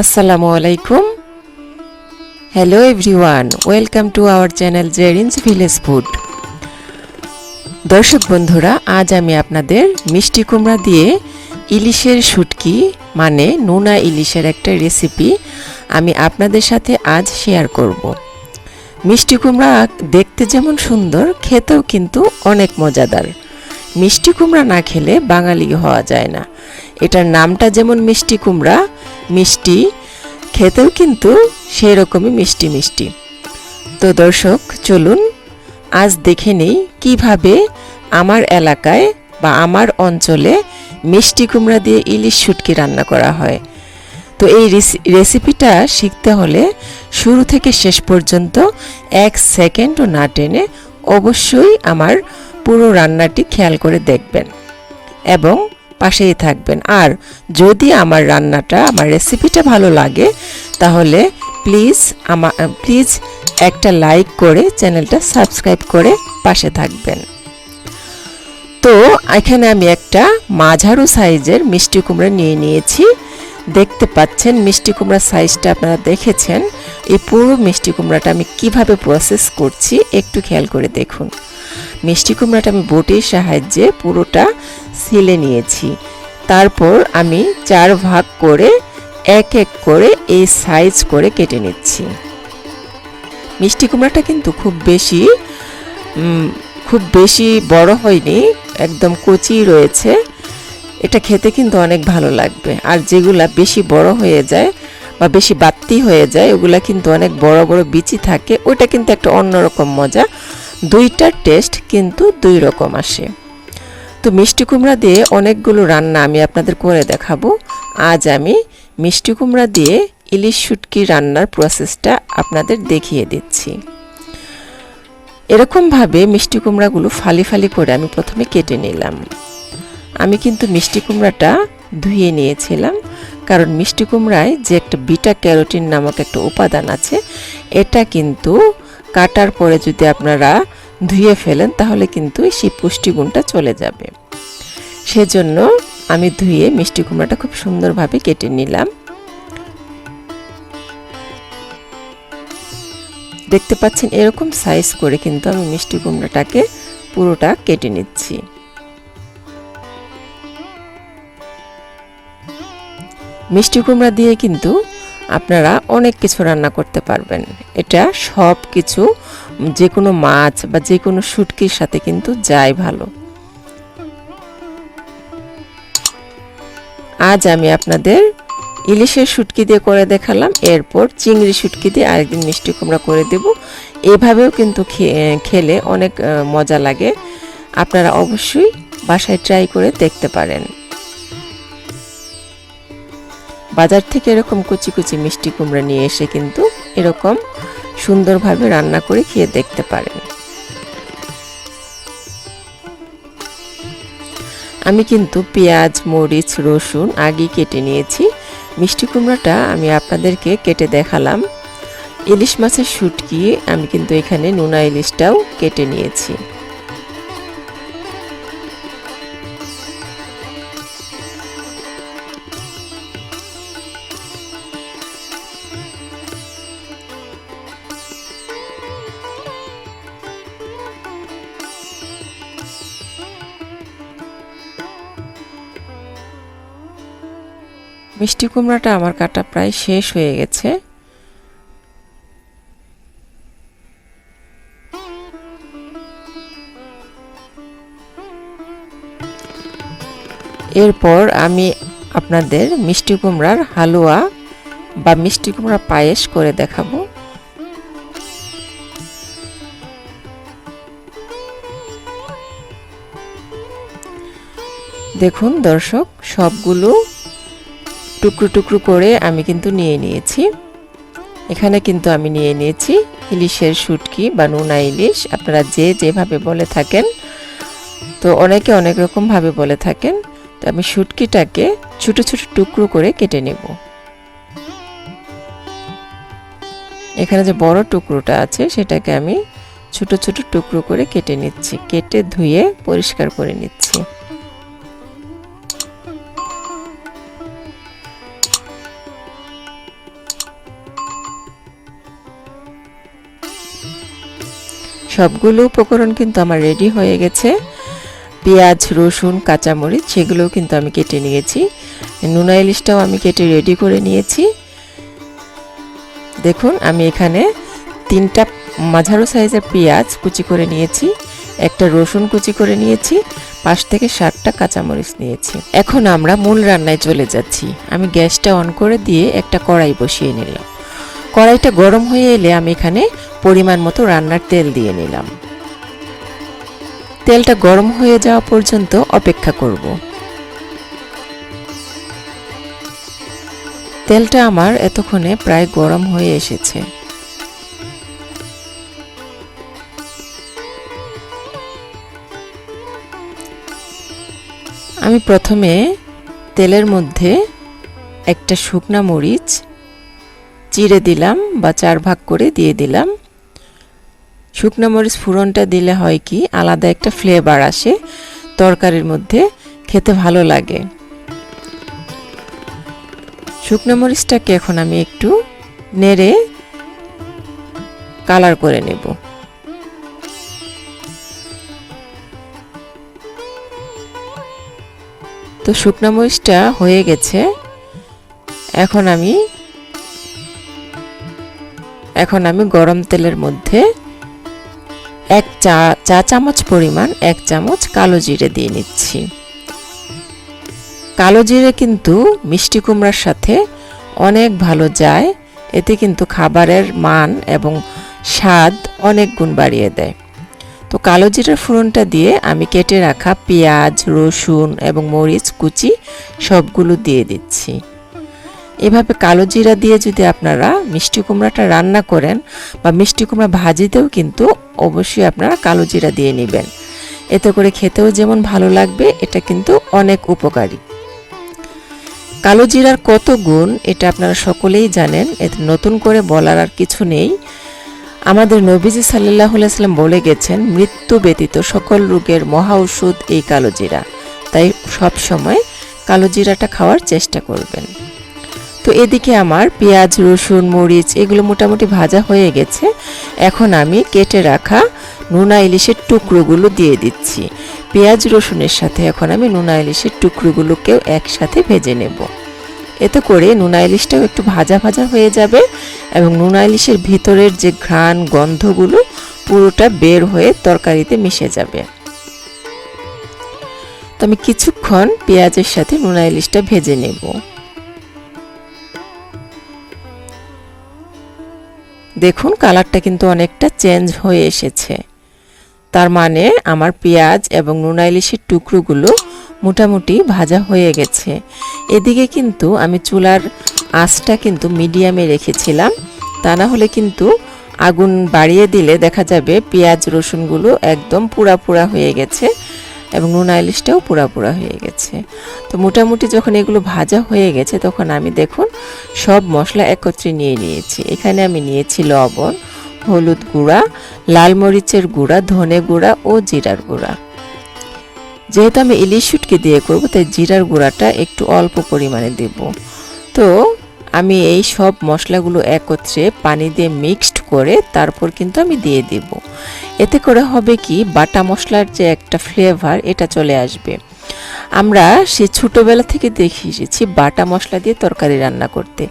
আসসালামু আলাইকুম hello everyone welcome to our channel Zerin's village food দর্শক বন্ধুরা, আজ আমি আপনাদের মিষ্টি কুমড়া দিয়ে ইলিশের শুটকি মানে নোনা ইলিশের একটা রেসিপি আমি আপনাদের সাথে আজ শেয়ার করব। মিষ্টি কুমড়া দেখতে যেমন সুন্দর, খেতেও কিন্তু অনেক মজাদার। মিষ্টি কুমড়া না খেলে বাঙালি হওয়া যায় না। এটার নামটা যেমন মিষ্টি কুমড়া, মিষ্টি, খেতেও কিন্তু সেই রকমই মিষ্টি মিষ্টি। তো দর্শক, চলুন আজ দেখে নেই কীভাবে আমার এলাকায় বা আমার অঞ্চলে মিষ্টি কুমড়া দিয়ে ইলিশ শুটকি রান্না করা হয়। তো এই রেসিপিটা শিখতে হলে শুরু থেকে শেষ পর্যন্ত এক সেকেন্ডও না টেনে অবশ্যই আমার পুরো রান্নাটি খেয়াল করে দেখবেন এবং পাশেই থাকবেন। আর যদি আমার রান্নাটা, আমার রেসিপিটা ভালো লাগে, তাহলে প্লিজ আমার প্লিজ একটা লাইক করে চ্যানেলটা সাবস্ক্রাইব করে পাশে থাকবেন। তো এখানে আমি একটা মাঝারু সাইজের মিষ্টি কুমড়া নিয়ে নিয়েছি। দেখতে পাচ্ছেন মিষ্টি কুমড়ার সাইজটা আপনারা দেখেছেন। এই পুরো মিষ্টি কুমড়াটা আমি কীভাবে প্রসেস করছি একটু খেয়াল করে দেখুন। মিষ্টি কুমড়াটা আমি বটির সাহায্যে পুরোটা সিলে নিয়েছি। তারপর আমি চার ভাগ করে এক এক করে এই সাইজ করে কেটে নিচ্ছি। মিষ্টি কুমড়াটা কিন্তু খুব বেশি খুব বেশি বড় হয়নি, একদম কচি রয়েছে। এটা খেতে কিন্তু অনেক ভালো লাগবে। আর যেগুলা বেশি বড় হয়ে যায় বা বেশি বাত্তি হয়ে যায়, ওগুলা কিন্তু অনেক বড় বড় বিচি থাকে, ওইটা কিন্তু একটা অন্যরকম মজা। দুইটার টেস্ট কিন্তু দুই রকম আসে। তো মিষ্টি কুমড়া দিয়ে অনেকগুলো রান্না আমি আপনাদের করে দেখাবো। আজ আমি মিষ্টি কুমড়া দিয়ে ইলিশ শুটকি রান্নার প্রসেসটা আপনাদের দেখিয়ে দিচ্ছি। এরকমভাবে মিষ্টি কুমড়াগুলো ফালি ফালি করে আমি প্রথমে কেটে নিলাম। আমি কিন্তু মিষ্টি কুমড়াটা ধুয়ে নিয়েছিলাম। কারণ মিষ্টি কুমড়ায় যে একটা বিটা ক্যারোটিন নামক একটা উপাদান আছে, এটা কিন্তু কাটার পরে যদি আপনারা ধুয়ে ফেলেন, তাহলে কিন্তু সেই পুষ্টিগুণটা চলে যাবে। সেজন্য আমি ধুয়ে মিষ্টি কুমড়াটা খুব সুন্দরভাবে কেটে নিলাম। দেখতে পাচ্ছেন এরকম সাইজ করে কিন্তু আমি মিষ্টি কুমড়াটাকে পুরোটা কেটে নিচ্ছি। মিষ্টি কুমড়া দিয়ে কিন্তু আপনারা অনেক কিছু রান্না করতে পারবেন। এটা সব কিছু, যে কোনো মাছ বা যে কোনো শুটকির সাথে কিন্তু যায় ভালো। আজ আমি আপনাদের ইলিশের শুটকি দিয়ে করে দেখালাম, এরপর চিংড়ি শুটকি দিয়ে আরেকদিন মিষ্টি কুমড়া করে দেব। এভাবেও কিন্তু খেলে অনেক মজা লাগে। আপনারা অবশ্যই বাসায় ট্রাই করে দেখতে পারেন। বাজার থেকে এরকম কুচি কুচি মিষ্টি কুমড়া নিয়ে এসে কিন্তু এরকম সুন্দরভাবে রান্না করে খেয়ে দেখতে পারেন। আমি কিন্তু পেঁয়াজ, মরিচ, রসুন আগে কেটে নিয়েছি। মিষ্টি কুমড়াটা আমি আপনাদেরকে কেটে দেখালাম। ইলিশ মাছের শুটকি আমি কিন্তু এখানে নোনা ইলিশটাও কেটে নিয়েছি। মিষ্টি কুমড়াটা আমার কাটা প্রায় শেষ হয়ে গেছে। এরপর আমি আপনাদের মিষ্টি কুমড়ার হালুয়া বা মিষ্টি কুমড়া পায়েস করে দেখাবো। দেখুন দর্শক, সবগুলো টুকরো টুকরো করে আমি কিন্তু নিয়ে নিয়েছি। এখানে কিন্তু আমি নিয়ে নিয়েছি ইলিশের শুটকি বা নুনা ইলিশ। আপনারা যে যেভাবে বলে থাকেন, তো অনেকে অনেক রকমভাবে বলে থাকেন, তো আমি শুটকিটাকে ছোট ছোট টুকরো করে কেটে নেব। এখানে যে বড় টুকরোটা আছে, সেটাকে আমি ছোট ছোট টুকরো করে কেটে নিচ্ছি। কেটে ধুয়ে পরিষ্কার করে নিচ্ছি। সবগুলো উপকরণ কিন্তু আমার রেডি হয়ে গেছে। পেঁয়াজ, রসুন, কাঁচামরিচ, সেগুলোও কিন্তু আমি কেটে নিয়েছি। নুনা ইলিশটাও আমি কেটে রেডি করে নিয়েছি। দেখুন, আমি এখানে তিনটা মাঝারো সাইজের পেঁয়াজ কুচি করে নিয়েছি, একটা রসুন কুচি করে নিয়েছি, পাঁচ থেকে সাতটা কাঁচামরিচ নিয়েছি। এখন আমরা মূল রান্নায় চলে যাচ্ছি। আমি গ্যাসটা অন করে দিয়ে একটা কড়াই বসিয়ে নিলাম। কড়াইটা গরম হয়ে এলে আমি এখানে পরিমাণ মতো রান্নার তেল দিয়ে নিলাম। তেলটা গরম হয়ে যাওয়া পর্যন্ত অপেক্ষা করব। তেলটা আমার এতক্ষণে প্রায় গরম হয়ে এসেছে। আমি প্রথমে তেলের মধ্যে একটা শুকনা মরিচ চিড়ে দিলাম বা চার ভাগ করে দিয়ে দিলাম। শুকনো মরিচ ফোড়নটা দিলে হয় কি, আলাদা একটা ফ্লেভার আসে তরকারির মধ্যে, খেতে ভালো লাগে। শুকনো মরিচটাকে এখন আমি একটু নেড়ে কালার করে নেব। তো শুকনো মরিচটা হয়ে গেছে। এখন আমি এখন আমি গরম তেলের মধ্যে এক চা চা চামচ পরিমাণ এক চামচ কালো জিরে দিয়ে নিচ্ছি। কালো জিরে কিন্তু মিষ্টি কুমড়ার সাথে অনেক ভালো যায়, এতে কিন্তু খাবারের মান এবং স্বাদ অনেক গুণ বাড়িয়ে দেয়। তো কালো জিরার ফোড়নটা দিয়ে আমি কেটে রাখা পেঁয়াজ, রসুন এবং মরিচ কুচি সবগুলো দিয়ে দিচ্ছি। এভাবে কালো জিরা দিয়ে যদি আপনারা মিষ্টি কুমড়াটা রান্না করেন বা মিষ্টি কুমড়া ভাজিতেও কিন্তু অবশ্যই আপনারা কালো জিরা দিয়ে নেবেন। এতে করে খেতেও যেমন ভালো লাগবে, এটা কিন্তু অনেক উপকারী। কালো জিরার কত গুণ, এটা আপনারা সকলেই জানেন এতে নতুন করে বলার আর কিছু নেই। আমাদের নবীজি সাল্লাহ সাল্লাম বলে গেছেন, মৃত্যু ব্যতীত সকল রোগের মহা ওষুধ এই কালো জিরা। তাই সব সময় কালো জিরাটা খাওয়ার চেষ্টা করবেন। তো এদিকে আমার পেঁয়াজ, রসুন, মরিচ এগুলো মোটামুটি ভাজা হয়ে গেছে। এখন আমি কেটে রাখা নুনা ইলিশের টুকরোগুলো দিয়ে দিচ্ছি। পেঁয়াজ, রসুনের সাথে এখন আমি নুনা ইলিশের টুকরোগুলোকেও একসাথে ভেজে নেব। এতে করে নুনা ইলিশটাও একটু ভাজা ভাজা হয়ে যাবে এবং নুনা ইলিশের ভিতরের যে ঘ্রাণ গন্ধগুলো পুরোটা বের হয়ে তরকারিতে মিশে যাবে। তো আমি কিছুক্ষণ পেঁয়াজের সাথে নুনা ইলিশটা ভেজে নেব। দেখুন কালারটা কিন্তু অনেকটা চেঞ্জ হয়ে এসেছে। তার মানে আমার পেঁয়াজ এবং নুনা ইলিশের টুকরোগুলো মোটামুটি ভাজা হয়ে গেছে। এদিকে কিন্তু আমি চুলার আঁচটা কিন্তু মিডিয়ামে রেখেছিলাম। তা না হলে কিন্তু আগুন বাড়িয়ে দিলে দেখা যাবে পেঁয়াজ রসুনগুলো একদম পুরা পুরা হয়ে গেছে। এবং নুন আইলিশটাও পুরা পুরা হয়ে গেছে। তো মোটামুটি যখন এগুলো ভাজা হয়ে গেছে, তখন আমি দেখুন সব মশলা একত্রে নিয়ে নিয়েছি। এখানে আমি নিয়েছি লবণ, হলুদ গুঁড়া, লাল মরিচের গুঁড়া, ধনে গুঁড়া ও জিরার গুঁড়া। যেহেতু আমি ইলিশ শুটকি দিয়ে করব, তাই জিরার গুঁড়াটা একটু অল্প পরিমাণে দেব। তো আমি এই সব মশলাগুলো একত্রে পানি দিয়ে মিক্সড করে তারপর কিন্তু আমি দিয়ে দেব। এতে করে হবে কি, বাটা মশলার যে একটা ফ্লেভার এটা চলে আসবে। আমরা সে ছোটোবেলা থেকে দেখে এসেছি বাটা মশলা দিয়ে তরকারি রান্না করতে।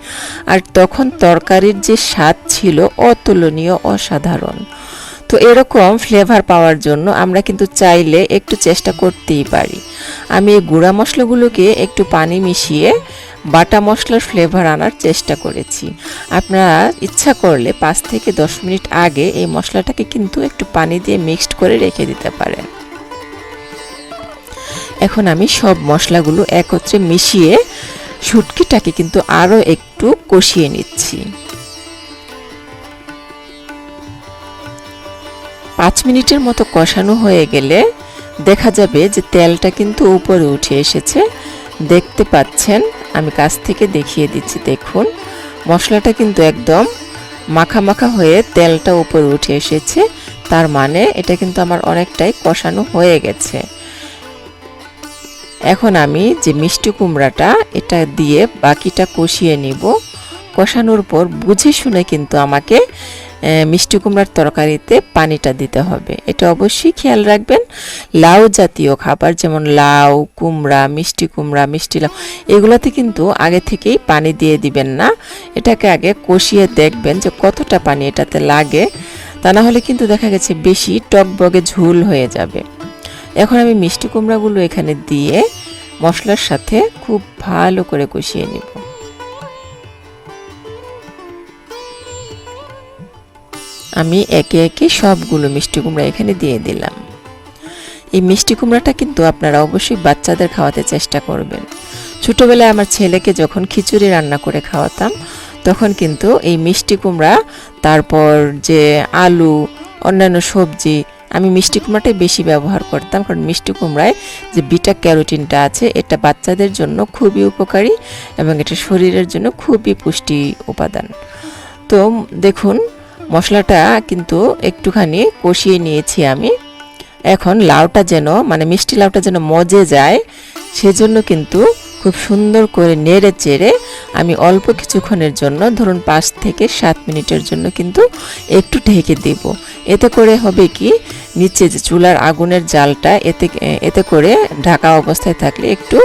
আর তখন তরকারির যে স্বাদ ছিল অতুলনীয়, অসাধারণ। তো এরকম ফ্লেভার পাওয়ার জন্য আমরা কিন্তু চাইলে একটু চেষ্টা করতেই পারি। আমি এই গুঁড়া মশলাগুলোকে একটু পানি মিশিয়ে বাটা মশলার ফ্লেভার আনার চেষ্টা করেছি। আপনারা ইচ্ছা করলে পাঁচ থেকে দশ মিনিট আগে এই মশলাটাকে কিন্তু একটু পানি দিয়ে মিক্সড করে রেখে দিতে পারেন। এখন আমি সব মশলাগুলো একত্রে মিশিয়ে শুটকিটাকে কিন্তু আরও একটু কষিয়ে নিচ্ছি। পাঁচ মিনিটের মতো কষানো হয়ে গেলে দেখা যাবে যে তেলটা কিন্তু উপরে উঠে এসেছে। দেখতে পাচ্ছেন, আমি কাছ থেকে দেখিয়ে দিচ্ছি, দেখুন। মশলাটা কিন্তু একদম মাখা মাখা হয়ে তেলটা উপরে উঠে এসেছে। তার মানে এটা কিন্তু আমার অনেকটাই কষানো হয়ে গেছে। এখন আমি যে মিষ্টি কুমড়াটা, এটা দিয়ে বাকিটা কষিয়ে নিব। কষানোর পর বুঝে শুনে কিন্তু আমাকে মিষ্টি কুমড়ার তরকারিতে পানিটা দিতে হবে। এটা অবশ্যই খেয়াল রাখবেন। লাউ জাতীয় খাবার যেমন লাউ, কুমড়া, মিষ্টি কুমড়া, মিষ্টি লাউ, এগুলোতে কিন্তু আগে থেকেই পানি দিয়ে দিবেন না। এটাকে আগে কষিয়ে দেখবেন যে কতটা পানি এটাতে লাগে। তা না হলে কিন্তু দেখা গেছে বেশি টকবগে ঝোল হয়ে যাবে। এখন আমি মিষ্টি কুমড়াগুলো এখানে দিয়ে মশলার সাথে খুব ভালো করে কষিয়ে নিব। আমি একে একে সবগুলো মিষ্টি কুমড়া এখানে দিয়ে দিলাম। এই মিষ্টি কুমড়াটা কিন্তু আপনারা অবশ্যই বাচ্চাদের খাওয়াতে চেষ্টা করবেন। ছোটোবেলায় আমার ছেলেকে যখন খিচুড়ি রান্না করে খাওয়াতাম, তখন কিন্তু এই মিষ্টি কুমড়া, তারপর যে আলু, অন্যান্য সবজি, আমি মিষ্টি কুমড়াটাই বেশি ব্যবহার করতাম কারণ মিষ্টি কুমড়ায় যে বিটা ক্যারোটিনটা আছে, এটা বাচ্চাদের জন্য খুবই উপকারী এবং এটা শরীরের জন্য খুবই পুষ্টি উপাদান। তো দেখুন মশলাটা কিন্তু একটুখানি কষিয়ে নিয়েছি আমি। এখন লাউটা যেন মানে মিষ্টি লাউটা যেন মজে যায়, সেজন্য কিন্তু খুব সুন্দর করে নেড়ে চেড়ে আমি অল্প কিছুক্ষণের জন্য, ধরুন পাঁচ থেকে সাত মিনিটের জন্য কিন্তু একটু ঢেকে দেব। এতে করে হবে কি, নিচে যে চুলার আগুনের জালটা, এতে এতে করে ঢাকা অবস্থায় থাকলে একটু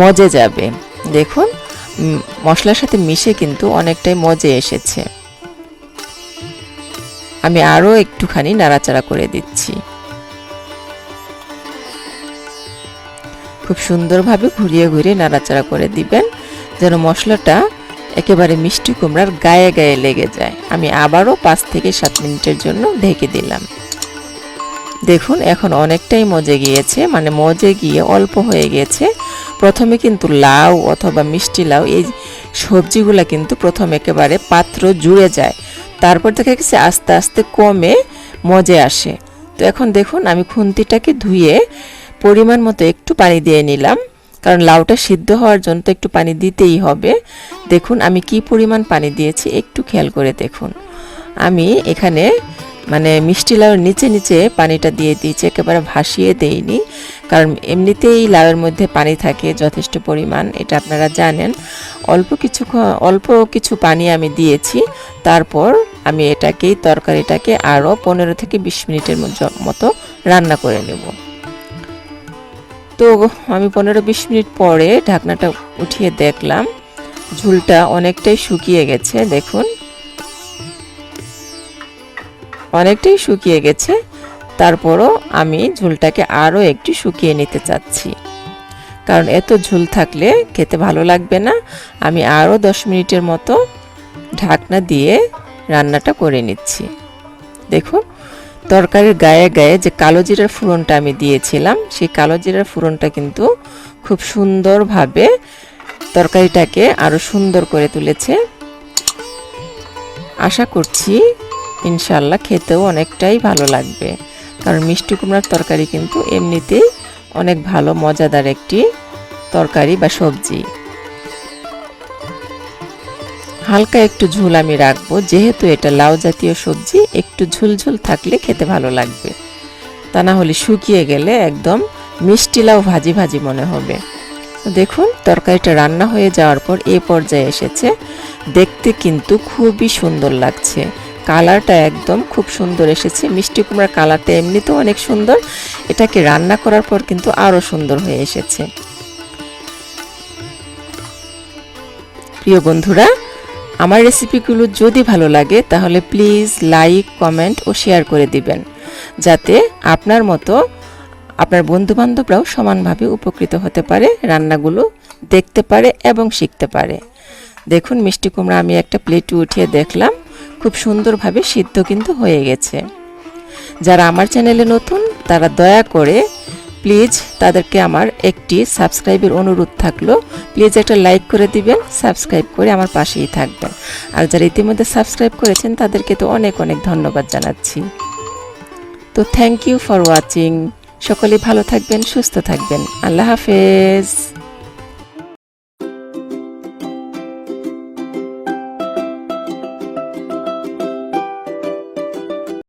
মজে যাবে। দেখুন মশলার সাথে মিশে কিন্তু অনেকটাই মজে এসেছে। আমি আরও একটুখানি নাড়াচাড়া করে দিচ্ছি। খুব সুন্দরভাবে ঘুরিয়ে ঘুরিয়ে নাড়াচাড়া করে দিবেন, যেন মশলাটা একেবারে মিষ্টি কুমড়ার গায়ে গায়ে লেগে যায়। আমি আবারও পাঁচ থেকে সাত মিনিটের জন্য ঢেকে দিলাম। দেখুন, এখন অনেকটাই মজে গিয়েছে মানে মজে গিয়ে অল্প হয়ে গিয়েছে প্রথমে কিন্তু লাউ অথবা মিষ্টি লাউ, এই সবজিগুলা কিন্তু প্রথম একেবারে পাত্র জুড়ে যায়। তারপর দেখা গেছে, আস্তে আস্তে কমে মজে আসে। তো এখন দেখুন, আমি খুন্তিটাকে ধুয়ে পরিমাণ মতো একটু পানি দিয়ে নিলাম, কারণ লাউটা সিদ্ধ হওয়ার জন্য তো একটু পানি দিতেই হবে। দেখুন, আমি কি পরিমাণ পানি দিয়েছি, একটু খেয়াল করে দেখুন। আমি এখানে মানে মিষ্টি লাউয়ের নিচে নিচে পানিটা দিয়ে দিয়েছি, একেবারে ভাসিয়ে দেইনি, কারণ এমনিতেই লাউয়ের মধ্যে পানি থাকে যথেষ্ট পরিমাণ, এটা আপনারা জানেন। অল্প কিছু অল্প কিছু পানি আমি দিয়েছি, তারপর আমি এটাকেই তরকারিটাকে আরও পনেরো থেকে বিশ মিনিটের মতো- রান্না করে নেব। তো আমি পনেরো বিশ মিনিট পরে ঢাকনাটা উঠিয়ে দেখলাম, ঝুলটা অনেকটাই শুকিয়ে গেছে, দেখুন। অনেকটাই শুকিয়ে গেছে, তারপরও আমি ঝুলটাকে আরও একটু শুকিয়ে নিতে চাচ্ছি। কারণ এত ঝুল থাকলে খেতে ভালো লাগবে না। আমি আরও দশ মিনিটের মতো ঢাকনা দিয়ে রান্নাটা করে নিচ্ছি। দেখুন, তরকারির গায়ে গায়ে যে কালো জিরার ফোড়নটা আমি দিয়েছিলাম, সেই কালো জিরার ফোড়নটা কিন্তু খুব সুন্দরভাবে তরকারিটাকে আরও সুন্দর করে তুলেছে। আশা করছি ইনশাল্লাহ খেতেও অনেকটাই ভালো লাগবে। কারণ মিষ্টি কুমড়ার তরকারি কিন্তু এমনিতেই অনেক ভালো, মজাদার একটি তরকারি বা সবজি। হালকা একটু ঝোল আমি রাখব, যেহেতু এটা লাউ জাতীয় সবজি, একটু ঝুলঝুল থাকলে খেতে ভালো লাগবে। তা না হলে শুকিয়ে গেলে একদম মিষ্টি লাউ ভাজি ভাজি মনে হবে। দেখুন, তরকারিটা রান্না হয়ে যাওয়ার পর এ পর্যায়ে এসেছে। দেখতে কিন্তু খুবই সুন্দর লাগছে। কালারটা একদম খুব সুন্দর এসেছে। মিষ্টি কুমড়ার কালারটা এমনিতেও অনেক সুন্দর। এটাকে রান্না করার পর কিন্তু আরও সুন্দর হয়ে এসেছে। প্রিয় বন্ধুরা আমার রেসিপিগুলো যদি ভালো লাগে, তাহলে প্লিজ লাইক কমেন্ট ও শেয়ার করে দিবেন। যাতে আপনার মতো আপনার বন্ধুবান্ধবরাও সমানভাবে উপকৃত হতে পারে, রান্নাগুলো দেখতে পারে এবং শিখতে পারে। দেখুন মিষ্টি কুমড়া আমি একটা প্লেটে উঠিয়ে দেখলাম, খুব সুন্দরভাবে সিদ্ধ কিন্তু হয়ে গেছে। যারা আমার চ্যানেলে নতুন, তারা দয়া করে প্লিজ তাদেরকে আমার একটি সাবস্ক্রাইবের অনুরোধ থাকল। প্লিজ একটা লাইক করে দিবেন, সাবস্ক্রাইব করে আমার পাশেই থাকবেন। আর যারা ইতিমধ্যে সাবস্ক্রাইব করেছেন, তাদেরকে তো অনেক অনেক ধন্যবাদ জানাচ্ছি। তো থ্যাংক ইউ ফর ওয়াচিং সকলে ভালো থাকবেন, সুস্থ থাকবেন। আল্লাহ হাফেজ।